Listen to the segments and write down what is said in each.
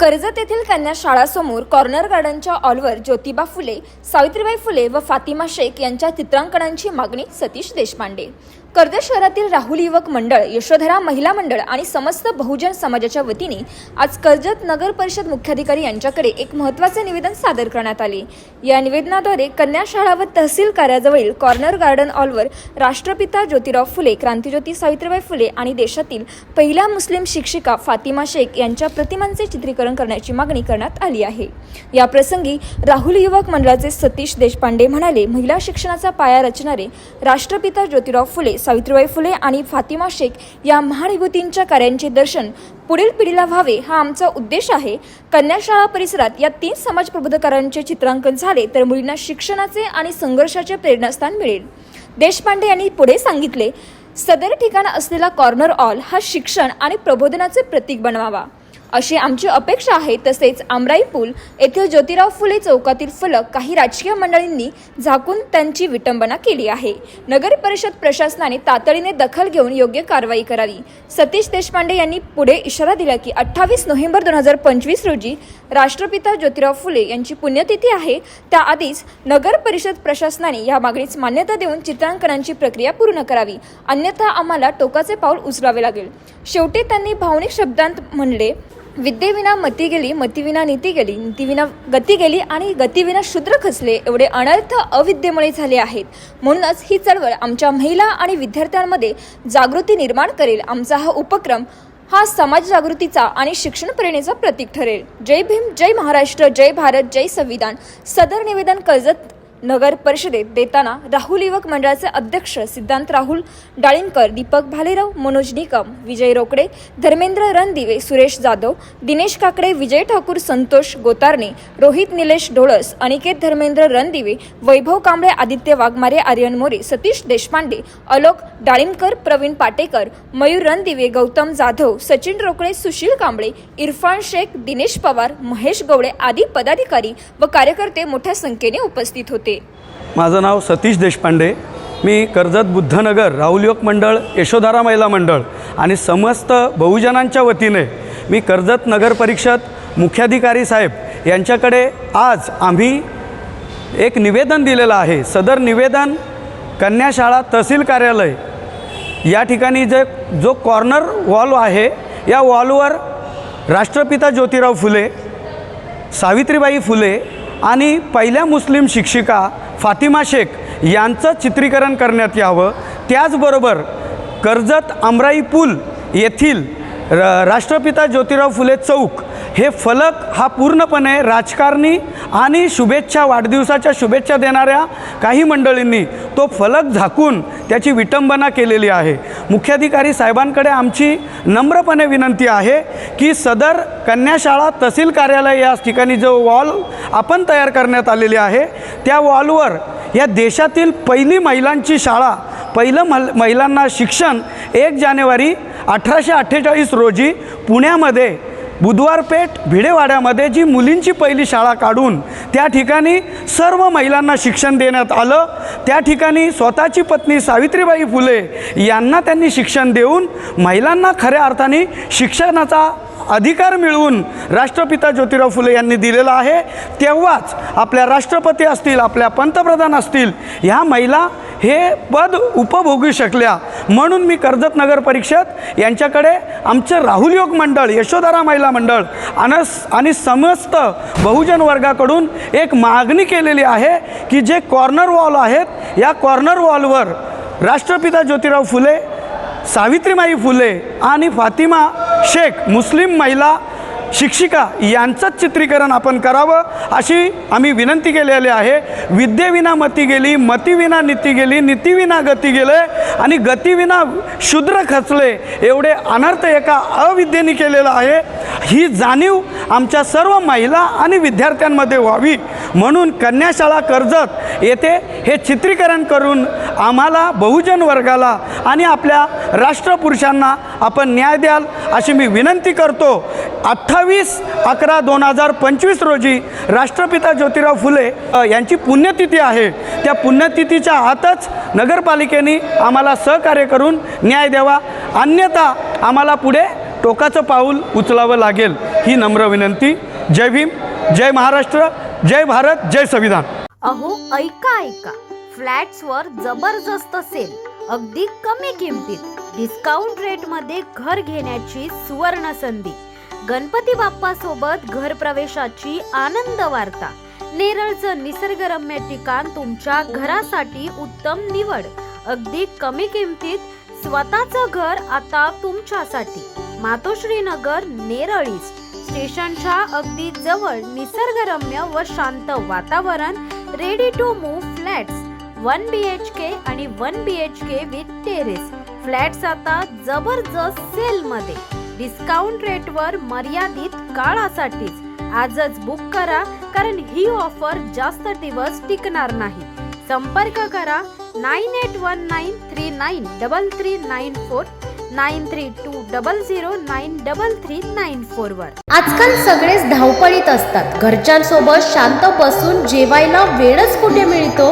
कर्जत येथील कन्या शाळासमोर कॉर्नर गार्डनच्या ऑलवर ज्योतिबा फुले सावित्रीबाई फुले व फातिमा शेख यांच्या चित्रांकनांची मागणी सतीश देशपांडे. कर्जत शहरातील राहुल युवक मंडळ यशोधरा महिला मंडळ आणि समस्त बहुजन समाजाच्या वतीने आज कर्जत नगर परिषद मुख्याधिकारी यांच्याकडे एक महत्त्वाचे निवेदन सादर करण्यात आले. या निवेदनाद्वारे कन्या शाळा व तहसील कार्याजवळील कॉर्नर गार्डन ऑलवर राष्ट्रपिता ज्योतिराव फुले क्रांतिज्योती सावित्रीबाई फुले आणि देशातील पहिल्या मुस्लिम शिक्षिका फातिमा शेख यांच्या प्रतिमांचे चित्रीकरण करण्याची मागणी करण्यात आली आहे. या प्रसंगी राहुल युवक मंडळाचे सतीश देशपांडे म्हणाले महिला शिक्षणाचा पाया रचणारे राष्ट्रपिता ज्योतिराव फुले सावित्रीबाई फुले आणि फातिमा शेख या महाविभूतींच्या कार्यांचे दर्शन पुढील पिढीला व्हावे हा आमचा उद्देश आहे. कन्याशाळा परिसरात या तीन समाज प्रबोधकारांचे चित्रांकन झाले तर मुलींना शिक्षणाचे आणि संघर्षाचे प्रेरणास्थान मिळेल. देशपांडे यांनी पुढे सांगितले सदर ठिकाण असलेला कॉर्नर ऑल हा शिक्षण आणि प्रबोधनाचे प्रतीक बनवावा. अशी आमची अपेक्षा आहे तसेच आमराई पूल येथील ज्योतिराव फुले चौकातील फलक काही राजकीय मंडळींनी झाकून त्यांची विटंबना केली आहे. नगर परिषद प्रशासनाने तातडीने दखल घेऊन योग्य कारवाई करावी. सतीश देशपांडे यांनी पुढे इशारा दिला की अठ्ठावीस नोव्हेंबर दोन हजार पंचवीस रोजी राष्ट्रपिता ज्योतिराव फुले यांची पुण्यतिथी आहे. त्याआधीच नगर परिषद प्रशासनाने या मागणीस मान्यता देऊन चित्रांकनांची प्रक्रिया पूर्ण करावी. अन्यथा आम्हाला टोकाचे पाऊल उचलावे लागेल. शेवटी त्यांनी भावनिक शब्दांत म्हणले विद्येविना मती गेली मतीविना नीती गेली नीतीविना गती गेली आणि गतीविना शूद्र खचले एवढे अनर्थ अविद्येमुळे झाले आहेत. म्हणूनच ही चळवळ आमच्या महिला आणि विद्यार्थ्यांमध्ये जागृती निर्माण करेल. आमचा हा उपक्रम हा समाज जागृतीचा आणि शिक्षण प्रेरणेचा प्रतीक ठरेल. जय भीम जय महाराष्ट्र जय भारत जय संविधान. सदर निवेदन कर्जत नगर परिषदेत देताना राहुल युवक मंडळाचे अध्यक्ष सिद्धांत राहुल डाळिंकर दीपक भालेराव मनोज निकम विजय रोकडे धर्मेंद्र रणदिवे सुरेश जाधव दिनेश काकडे विजय ठाकूर संतोष गोतारणे रोहित निलेश डोळस अनिकेत धर्मेंद्र रणदिवे वैभव कांबळे आदित्य वाघमारे आर्यन मोरे सतीश देशपांडे अलोक डाळिंकर प्रवीण पाटेकर मयूर रणदिवे गौतम जाधव सचिन रोकडे सुशील कांबळे इरफान शेख दिनेश पवार महेश गवळे आदी पदाधिकारी व कार्यकर्ते मोठ्या संख्येने उपस्थित होते. माझं नाव सतीश देशपांडे. मी कर्जत बुद्धनगर राहुल मंडळ यशोधारा महिला मंडळ आणि समस्त बहुजनांच्या वतीने मी कर्जत नगर परिषद मुख्याधिकारी साहेब यांच्याकडे आज आम्ही एक निवेदन दिलेलं आहे. सदर निवेदन कन्याशाळा तहसील कार्यालय. या ठिकाणी जे जो कॉर्नर वॉल आहे या वॉलवर राष्ट्रपिता ज्योतिराव फुले सावित्रीबाई फुले आणि पहिल्या मुस्लिम शिक्षिका फातिमा शेख यांचं चित्रीकरण करण्यात यावं. त्याचबरोबर कर्जत अमराई पूल येथील र राष्ट्रपिता ज्योतिराव फुले चौक हे फलक हा पूर्णपणे राजकारणी आणि शुभेच्छा वाढदिवसाच्या शुभेच्छा देणाऱ्या काही मंडळींनी तो फलक झाकून त्याची विटंबना केलेली आहे. मुख्याधिकारी साहेबांकडे आमची नम्रपणे विनंती आहे की सदर कन्याशाळा तहसील कार्यालय या ठिकाणी जो वॉल आपण तयार करण्यात आलेली आहे त्या वॉलवर या देशातील पहिली महिलांची शाळा पहिलं मल महिलांना शिक्षण एक जानेवारी अठराशे अठ्ठेचाळीस रोजी पुण्यामध्ये बुधवार पेठ भिडेवाड्यामध्ये जी मुलींची पहिली शाळा काढून त्या ठिकाणी सर्व महिलांना शिक्षण देण्यात आलं त्या ठिकाणी स्वतःची पत्नी सावित्रीबाई फुले यांना त्यांनी शिक्षण देऊन महिलांना खऱ्या अर्थाने शिक्षणाचा अधिकार मिळवून राष्ट्रपिता ज्योतिराव फुले यांनी दिलेला आहे. तेव्हाच आपल्या राष्ट्रपती असतील आपल्या पंतप्रधान असतील ह्या महिला हे पद उपभोगू शकल्या. म्हणून मी कर्जत नगर परिषद यांच्याकडे आमचं राहुल योग मंडळ यशोधरा महिला मंडळ अनस आणि समस्त बहुजन वर्गाकडून एक मागणी केलेली आहे की जे कॉर्नर वॉल आहेत या कॉर्नर वॉलवर राष्ट्रपिता ज्योतिराव फुले सावित्रीमाई फुले आणि फातिमा शेख मुस्लिम महिला शिक्षिका यांचंच चित्रीकरण आपण करावं अशी आम्ही विनंती केलेली आहे. विद्येविना मती गेली मतीविना नीती गेली नीतीविना गती गेले आणि गतीविना शूद्र खचले एवढे अनर्थ एका अविद्येने केलेलं आहे. ही जाणीव आमच्या सर्व महिला आणि विद्यार्थ्यांमध्ये व्हावी. म्हणून कन्याशाळा कर्जत येथे हे चित्रीकरण करून आम्हाला बहुजन वर्गाला आणि आपल्या राष्ट्रपुरुषांना आपण न्याय द्याल अशी मी विनंती करतो. अठ्ठावीस अकरा दोन हजार पंचवीस रोजी राष्ट्रपिता ज्योतिराव फुले यांची पुण्यतिथी आहे. त्या पुण्यतिथीच्या आतच नगरपालिकेने आम्हाला सहकार्य करून न्याय द्यावा. अन्यथा आम्हाला पुढे टोकाचं पाऊल उचलावं लागेल. ही नम्र विनंती. जय भीम जय महाराष्ट्र जय भारत जय संविधान. अहो ऐका ऐका. फ्लॅट्सवर जबरदस्त सेल अगदी कमी किमतीत. डिस्काउंट रेटमध्ये घर घेण्याची सुवर्ण संधी गणपती बाप्पा सोबत घर प्रवेशाची आनंद वार्ता. नेरळचं निसर्गरम्य ठिकाण तुमच्या घरासाठी उत्तम निवड. अगदी कमी किमतीत स्वतःचं घर आता तुमच्यासाठी. मातोश्री नगर नेरळ ईस्ट स्टेशनच्या अगदी जवळ निसर्गरम्य व शांत वातावरण ready to move flats one B H K and one B H K with terrace flats आता जबरदस्त सेलमध्ये डिस्काउंट रेटवर मर्यादित काळासाठीच. आजच बुक करा कारण ही ऑफर जास्त दिवस टिकणार नाही. संपर्क करा nine eight one nine three nine double three nine four nine three two double zero nine double three nine four वर. आजकाल सगळेच धावपळीत असतात. घरच्यांसोबत शांत बसून जेवायला वेळच कुठे मिळतो?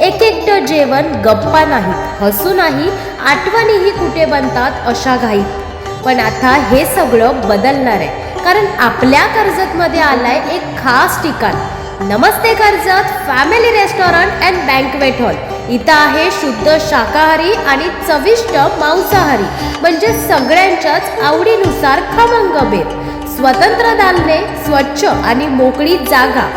एक एकटं जेवण गप्पा नाही हसू नाही आठवणीही कुठे बनतात अशा घाईत. पण आता हे सगळं बदलणार आहे. कारण आपल्या कर्जतमध्ये आलाय एक खास ठिकाण. Namaste Karjat family restaurant and banquet hall. इथं आहे शुद्ध शाकाहारी आणि चविष्ट मांसाहारी म्हणजे सगळ्यांच्याच आवडीनुसार खमंग बेत. स्वतंत्र दालने स्वच्छ आणि मोकळी जागा.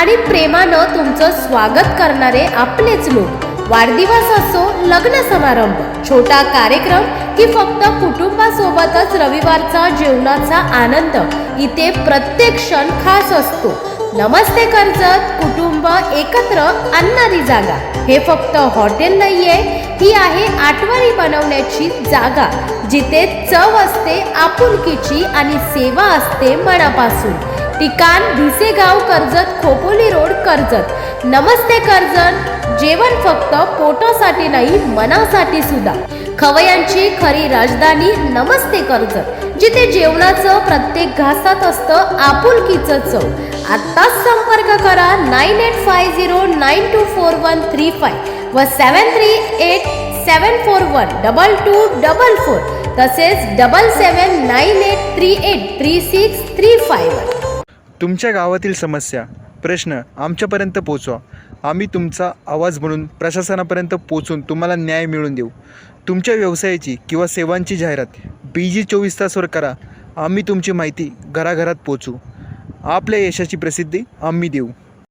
आणि प्रेमानं तुमचं स्वागत करणारे आपलेच लोक. वाढदिवस असो लग्न समारंभ छोटा कार्यक्रम की फक्त कुटुंबासोबतच रविवारचा जेवणाचा आनंद इथे प्रत्येक क्षण खास असतो. नमस्ते कर्जत कुटुंब एकत्र आणणारी जागा. हे फक्त हॉटेल नाहीये ही आहे आठवणी बनवण्याची जागा जिथे चव असते आपुलकीची आणि सेवा असते मनापासून. ठिकाण भिसेगाव कर्जत खोपोली रोड कर्जत. नमस्ते कर्जत जेवण फक्त पोटासाठी नाही मनासाठी सुद्धा. खवयांची खरी राजधानी नमस्ते कर्जत. जिथे जेवणाचं प्रत्येक घासात असतं आपुलकीचं चव. आत्ताच संपर्क करा nine eight five zero nine two four one three five व seven three eight seven four one double two double four तसेच double seven nine eight three eight three six three five तुमच्या गावातील समस्या प्रश्न आमच्यापर्यंत पोचवा. आम्ही तुमचा आवाज म्हणून प्रशासनापर्यंत पोचून तुम्हाला न्याय मिळवून देऊ. तुमच्या व्यवसायाची किंवा सेवांची जाहिरात पी जी चोवीस तासवर करा. आम्ही तुमची माहिती घराघरात पोचू आपल्या यशाची प्रसिद्धी आम्ही देऊ.